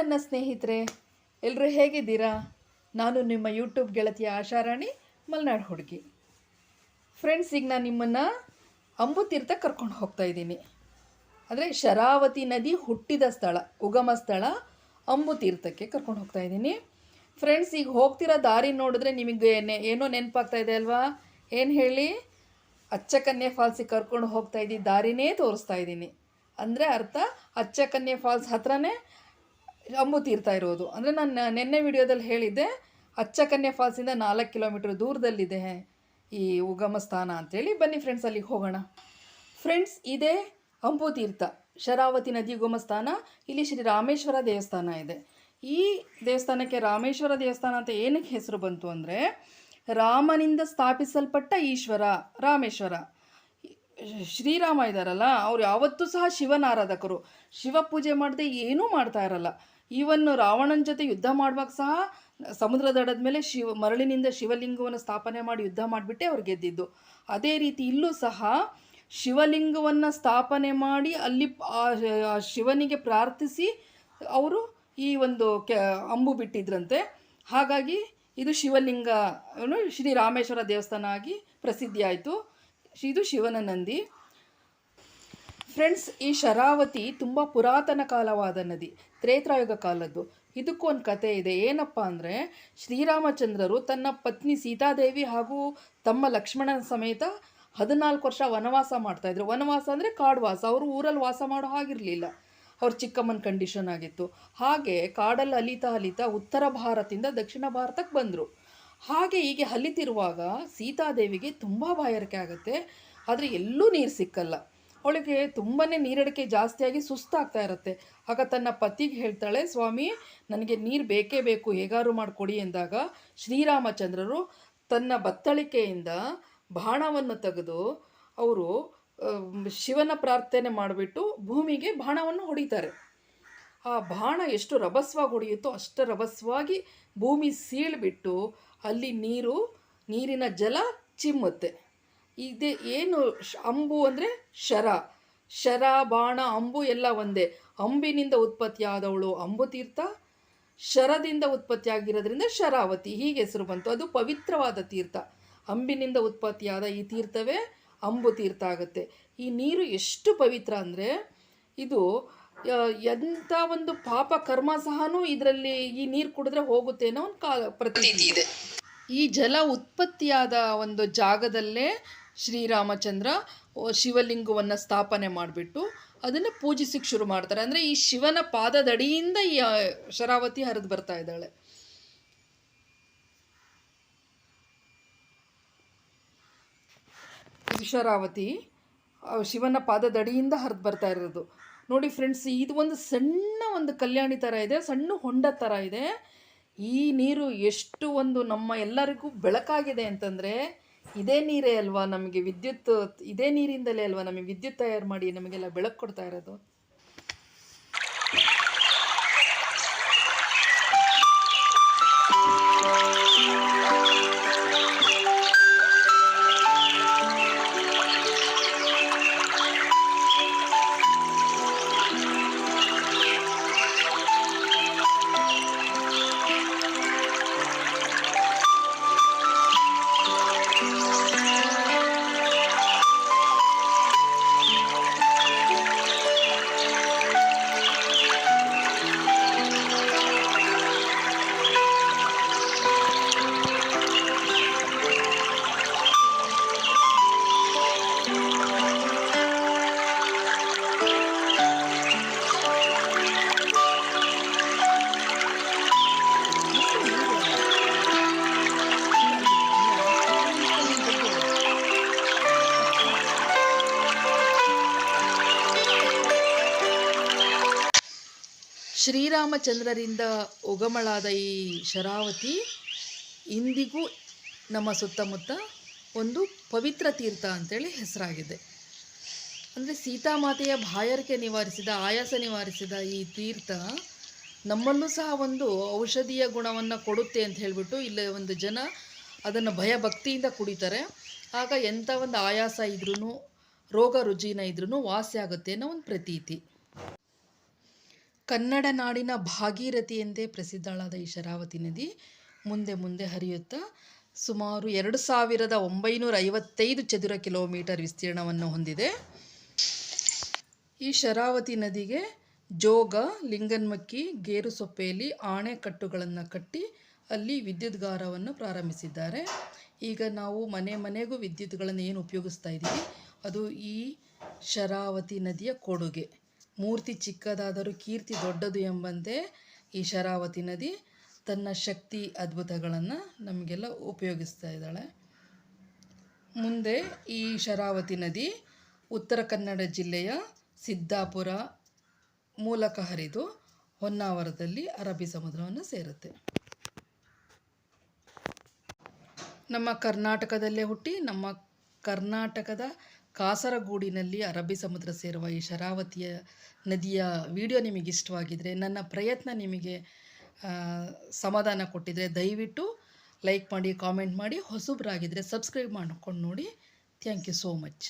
ನನ್ನ ಸ್ನೇಹಿತರೆ ಎಲ್ಲರೂ ಹೇಗಿದ್ದೀರಾ? ನಾನು ನಿಮ್ಮ ಯೂಟ್ಯೂಬ್ ಗೆಳತಿಯ ಆಶಾರಾಣಿ, ಮಲ್ನಾಡು ಹುಡುಗಿ. ಫ್ರೆಂಡ್ಸ್ ಈಗ ನಾನು ನಿಮ್ಮನ್ನು ಅಂಬುತೀರ್ಥ ಕರ್ಕೊಂಡು ಹೋಗ್ತಾ ಇದ್ದೀನಿ. ಅಂದರೆ ಶರಾವತಿ ನದಿ ಹುಟ್ಟಿದ ಸ್ಥಳ, ಉಗಮ ಸ್ಥಳ, ಅಂಬುತೀರ್ಥಕ್ಕೆ ಕರ್ಕೊಂಡು ಹೋಗ್ತಾ ಇದ್ದೀನಿ. ಫ್ರೆಂಡ್ಸ್ ಈಗ ಹೋಗ್ತಿರೋ ದಾರಿ ನೋಡಿದ್ರೆ ನಿಮಗೆ ಏನೋ ನೆನಪಾಗ್ತಾ ಇದೆ ಅಲ್ವಾ? ಏನು ಹೇಳಿ? ಅಚ್ಚಕನ್ಯೆ ಫಾಲ್ಸಿಗೆ ಕರ್ಕೊಂಡು ಹೋಗ್ತಾ ಇದ್ದೀನಿ ದಾರಿನೇ ತೋರಿಸ್ತಾ ಇದ್ದೀನಿ. ಅಂದರೆ ಅರ್ಥ, ಅಚ್ಚಕನ್ಯೆ ಫಾಲ್ಸ್ ಹತ್ರನೇ ಅಂಬು ತೀರ್ಥ ಇರೋದು. ಅಂದರೆ ನಾನು ನಿನ್ನೆ ವಿಡಿಯೋದಲ್ಲಿ ಹೇಳಿದ್ದೆ, ಅಚ್ಚಕನ್ಯಾ ಫಾಲ್ಸಿಂದ ನಾಲ್ಕು ಕಿಲೋಮೀಟ್ರ್ ದೂರದಲ್ಲಿದೆ ಈ ಉಗಮ ಸ್ಥಾನ ಅಂಥೇಳಿ ಬನ್ನಿ ಫ್ರೆಂಡ್ಸ್ ಅಲ್ಲಿಗೆ ಹೋಗೋಣ. ಫ್ರೆಂಡ್ಸ್ ಇದೇ ಅಂಬು ತೀರ್ಥ. ಶರಾವತಿ ನದಿ ಉಗಮ ಸ್ಥಾನ, ಇಲ್ಲಿ ಶ್ರೀ ರಾಮೇಶ್ವರ ದೇವಸ್ಥಾನ ಇದೆ. ಈ ದೇವಸ್ಥಾನಕ್ಕೆ ರಾಮೇಶ್ವರ ದೇವಸ್ಥಾನ ಅಂತ ಏನಕ್ಕೆ ಹೆಸರು ಬಂತು ಅಂದರೆ, ರಾಮನಿಂದ ಸ್ಥಾಪಿಸಲ್ಪಟ್ಟ ಈಶ್ವರ, ರಾಮೇಶ್ವರ. ಶ್ರೀರಾಮ ಇದ್ದಾರಲ್ಲ ಅವ್ರು ಯಾವತ್ತೂ ಸಹ ಶಿವನ ಆರಾಧಕರು ಶಿವ ಪೂಜೆ ಮಾಡದೆ ಏನೂ ಮಾಡ್ತಾ ಇರಲ್ಲ. ಈವನ್ನು ರಾವಣನ ಜೊತೆ ಯುದ್ಧ ಮಾಡುವಾಗ ಸಹ ಸಮುದ್ರ ದಡದ ಮೇಲೆ ಶಿವ, ಮರಳಿನಿಂದ ಶಿವಲಿಂಗವನ್ನು ಸ್ಥಾಪನೆ ಮಾಡಿ ಯುದ್ಧ ಮಾಡಿಬಿಟ್ಟೆ ಅವ್ರು ಗೆದ್ದಿದ್ದು. ಅದೇ ರೀತಿ ಇಲ್ಲೂ ಸಹ ಶಿವಲಿಂಗವನ್ನು ಸ್ಥಾಪನೆ ಮಾಡಿ ಅಲ್ಲಿ ಶಿವನಿಗೆ ಪ್ರಾರ್ಥಿಸಿ ಅವರು ಈ ಒಂದು ಕೆ, ಅಂಬು ಬಿಟ್ಟಿದ್ರಂತೆ. ಹಾಗಾಗಿ ಇದು ಶಿವಲಿಂಗ ಶ್ರೀ ರಾಮೇಶ್ವರ ದೇವಸ್ಥಾನ ಆಗಿ ಪ್ರಸಿದ್ಧಿ ಆಯಿತು ಇದು ಶಿವನ ನಂದಿ. ಫ್ರೆಂಡ್ಸ್, ಈ ಶರಾವತಿ ತುಂಬ ಪುರಾತನ ಕಾಲವಾದ ನದಿ ತ್ರೇತ್ರಾಯುಗ ಕಾಲದ್ದು. ಇದಕ್ಕೂ ಒಂದು ಕತೆ ಇದೆ. ಏನಪ್ಪ ಅಂದರೆ, ಶ್ರೀರಾಮಚಂದ್ರರು ತನ್ನ ಪತ್ನಿ ಸೀತಾದೇವಿ ಹಾಗೂ ತಮ್ಮ ಲಕ್ಷ್ಮಣನ ಸಮೇತ ಹದಿನಾಲ್ಕು ವರ್ಷ ವನವಾಸ ಮಾಡ್ತಾಯಿದ್ರು ವನವಾಸ ಅಂದರೆ ಕಾಡುವಾಸ. ಅವರು ಊರಲ್ಲಿ ವಾಸ ಮಾಡೋ ಹಾಗಿರಲಿಲ್ಲ. ಅವ್ರ ಚಿಕ್ಕಮ್ಮನ ಕಂಡೀಷನ್ ಆಗಿತ್ತು. ಹಾಗೆ ಕಾಡಲ್ಲಿ ಅಲಿತಾ ಅಲಿತಾ ಉತ್ತರ ಭಾರತದಿಂದ ದಕ್ಷಿಣ ಭಾರತಕ್ಕೆ ಬಂದರು. ಹಾಗೆ ಹೀಗೆ ಹಲಿತಿರುವಾಗ ಸೀತಾದೇವಿಗೆ ತುಂಬ ಬಾಯಾರಿಕೆ ಆಗುತ್ತೆ. ಆದರೆ ಎಲ್ಲೂ ನೀರು ಸಿಕ್ಕಲ್ಲ. ಅವಳಿಗೆ ತುಂಬಾ ನೀರಡಿಕೆ ಜಾಸ್ತಿಯಾಗಿ ಸುಸ್ತಾಗ್ತಾ ಇರುತ್ತೆ. ಆಗ ತನ್ನ ಪತಿಗೆ ಹೇಳ್ತಾಳೆ, ಸ್ವಾಮಿ, ನನಗೆ ನೀರು ಬೇಕೇ ಬೇಕು ಹೇಗಾರು ಮಾಡಿಕೊಡಿ ಎಂದಾಗ ಶ್ರೀರಾಮಚಂದ್ರರು ತನ್ನ ಬತ್ತಳಿಕೆಯಿಂದ ಬಾಣವನ್ನು ತೆಗೆದು ಅವರು ಶಿವನ ಪ್ರಾರ್ಥನೆ ಮಾಡಿಬಿಟ್ಟು ಭೂಮಿಗೆ ಬಾಣವನ್ನು ಹೊಡಿತಾರೆ. ಆ ಬಾಣ ಎಷ್ಟು ರಭಸ್ವಾಗಿ ಹೊಡೆಯುತ್ತೋ ಅಷ್ಟು ರಭಸ್ವಾಗಿ ಭೂಮಿ ಸೀಳ್ಬಿಟ್ಟು ಅಲ್ಲಿ ನೀರು, ನೀರಿನ ಜಲ ಚಿಮ್ಮುತ್ತೆ. ಇದೇ ಏನು ಅಂಬು ಅಂದರೆ ಶರ. ಶರ, ಬಾಣ, ಅಂಬು ಎಲ್ಲ ಒಂದೇ. ಅಂಬಿನಿಂದ ಉತ್ಪತ್ತಿಯಾದವಳು ಅಂಬುತೀರ್ಥ ಶರದಿಂದ ಉತ್ಪತ್ತಿಯಾಗಿರೋದ್ರಿಂದ ಶರಾವತಿ. ಹೀಗೆ ಹೆಸರು ಬಂತು. ಅದು ಪವಿತ್ರವಾದ ತೀರ್ಥ. ಅಂಬಿನಿಂದ ಉತ್ಪತ್ತಿಯಾದ ಈ ತೀರ್ಥವೇ ಅಂಬು ತೀರ್ಥ ಆಗುತ್ತೆ. ಈ ನೀರು ಎಷ್ಟು ಪವಿತ್ರ ಅಂದರೆ, ಇದು ಎಂಥ ಒಂದು ಪಾಪ ಕರ್ಮ ಸಹನೂ ಇದರಲ್ಲಿ ಈ ನೀರು ಕುಡಿದ್ರೆ ಹೋಗುತ್ತೆ ಅನ್ನೋ ಒಂದು ಕಾ ಪ್ರತೀತಿ ಇದೆ. ಈ ಜಲ ಉತ್ಪತ್ತಿಯಾದ ಒಂದು ಜಾಗದಲ್ಲೇ ಶ್ರೀರಾಮಚಂದ್ರ ಶಿವಲಿಂಗವನ್ನ ಸ್ಥಾಪನೆ ಮಾಡಿಬಿಟ್ಟು ಅದನ್ನು ಪೂಜಿಸಕ್ಕೆ ಶುರು ಮಾಡ್ತಾರೆ. ಅಂದರೆ ಈ ಶಿವನ ಪಾದದಡಿಯಿಂದ ಈ ಶರಾವತಿ ಹರಿದು ಬರ್ತಾ ಇದ್ದಾಳೆ. ಇದು ಶರಾವತಿ ಶಿವನ ಪಾದದಡಿಯಿಂದ ಹರಿದು ಬರ್ತಾ ಇರೋದು. ನೋಡಿ ಫ್ರೆಂಡ್ಸ್ ಇದು ಒಂದು ಸಣ್ಣ ಒಂದು ಕಲ್ಯಾಣಿ ಥರ ಇದೆ, ಸಣ್ಣ ಹೊಂಡ ಥರ ಇದೆ. ಈ ನೀರು ಎಷ್ಟು ಒಂದು ನಮ್ಮ ಎಲ್ಲರಿಗೂ ಬೆಳಕಾಗಿದೆ ಅಂತಂದರೆ, ಇದೇ ನೀರೇ ಅಲ್ವಾ ನಮಗೆ ವಿದ್ಯುತ್, ಇದೇ ನೀರಿಂದಲೇ ಅಲ್ವಾ ನಮಗೆ ವಿದ್ಯುತ್ ತಯಾರು ಮಾಡಿ ನಮಗೆಲ್ಲ ಬೆಳಕು ಕೊಡ್ತಾ ಇರೋದು. ಶ್ರೀರಾಮಚಂದ್ರರಿಂದ ಉಗಮಳಾದ ಈ ಶರಾವತಿ ಇಂದಿಗೂ ನಮ್ಮ ಸುತ್ತಮುತ್ತ ಒಂದು ಪವಿತ್ರ ತೀರ್ಥ ಅಂತೇಳಿ ಹೆಸರಾಗಿದೆ. ಅಂದರೆ ಸೀತಾಮಾತೆಯ ಬಾಯಾರಿಕೆ ನಿವಾರಿಸಿದ, ಆಯಾಸ ನಿವಾರಿಸಿದ ಈ ತೀರ್ಥ ನಮ್ಮಲ್ಲೂ ಸಹ ಒಂದು ಔಷಧೀಯ ಗುಣವನ್ನು ಕೊಡುತ್ತೆ ಅಂತ ಹೇಳಿಬಿಟ್ಟು ಇಲ್ಲಿ ಒಂದು ಜನ ಅದನ್ನು ಭಯ ಭಕ್ತಿಯಿಂದ ಕುಡಿತಾರೆ. ಆಗ ಎಂಥ ಒಂದು ಆಯಾಸ ಇದ್ರೂ ರೋಗ ರುಜಿನ ಇದ್ರೂ ವಾಸಿ ಆಗುತ್ತೆ ಅನ್ನೋ ಒಂದು ಪ್ರತೀತಿ. ಕನ್ನಡ ನಾಡಿನ ಭಾಗೀರಥಿ ಎಂದೇ ಪ್ರಸಿದ್ಧಳಾದ ಈ ಶರಾವತಿ ನದಿ ಮುಂದೆ ಮುಂದೆ ಹರಿಯುತ್ತಾ ಸುಮಾರು ಎರಡು ಸಾವಿರದ ಒಂಬೈನೂರ ಐವತ್ತೈದು ಚದುರ ಕಿಲೋಮೀಟರ್ ವಿಸ್ತೀರ್ಣವನ್ನು ಹೊಂದಿದೆ. ಈ ಶರಾವತಿ ನದಿಗೆ ಜೋಗ, ಲಿಂಗನ್ಮಕ್ಕಿ ಗೇರುಸೊಪ್ಪೆಯಲ್ಲಿ ಆಣೆಕಟ್ಟುಗಳನ್ನು ಕಟ್ಟಿ ಅಲ್ಲಿ ವಿದ್ಯುದ್ಗಾರವನ್ನು ಪ್ರಾರಂಭಿಸಿದ್ದಾರೆ. ಈಗ ನಾವು ಮನೆ ಮನೆಗೂ ವಿದ್ಯುತ್ಗಳನ್ನು ಏನು ಉಪಯೋಗಿಸ್ತಾ ಇದ್ದೀವಿ? ಅದು ಈ ಶರಾವತಿ ನದಿಯ ಕೊಡುಗೆ. ಮೂರ್ತಿ ಚಿಕ್ಕದಾದರೂ ಕೀರ್ತಿ ದೊಡ್ಡದು ಎಂಬಂತೆ ಈ ಶರಾವತಿ ನದಿ ತನ್ನ ಶಕ್ತಿ ಅದ್ಭುತಗಳನ್ನು ನಮಗೆಲ್ಲ ಉಪಯೋಗಿಸ್ತಾ ಇದ್ದಾಳೆ. ಮುಂದೆ ಈ ಶರಾವತಿ ನದಿ ಉತ್ತರ ಕನ್ನಡ ಜಿಲ್ಲೆಯ ಸಿದ್ದಾಪುರ ಮೂಲಕ ಹರಿದು ಹೊನ್ನಾವರದಲ್ಲಿ ಅರಬ್ಬಿ ಸಮುದ್ರವನ್ನು ಸೇರುತ್ತೆ. ನಮ್ಮ ಕರ್ನಾಟಕದಲ್ಲೇ ಹುಟ್ಟಿ ನಮ್ಮ ಕರ್ನಾಟಕದ ಕಾಸರಗೂಡಿನಲ್ಲಿ ಅರಬ್ಬಿ ಸಮುದ್ರ ಸೇರುವ ಈ ಶರಾವತಿಯ ನದಿಯ ವಿಡಿಯೋ ನಿಮಗೆ ಇಷ್ಟವಾಗಿದ್ದರೆ ನನ್ನ ಪ್ರಯತ್ನ ನಿಮಗೆ ಸಮಾಧಾನ ಕೊಟ್ಟಿದ್ದರೆ ದಯವಿಟ್ಟು ಲೈಕ್ ಮಾಡಿ, ಕಾಮೆಂಟ್ ಮಾಡಿ ಹೊಸಬ್ರಾಗಿದ್ದರೆ ಸಬ್ಸ್ಕ್ರೈಬ್ ಮಾಡ್ಕೊಂಡು ನೋಡಿ. Thank you so much.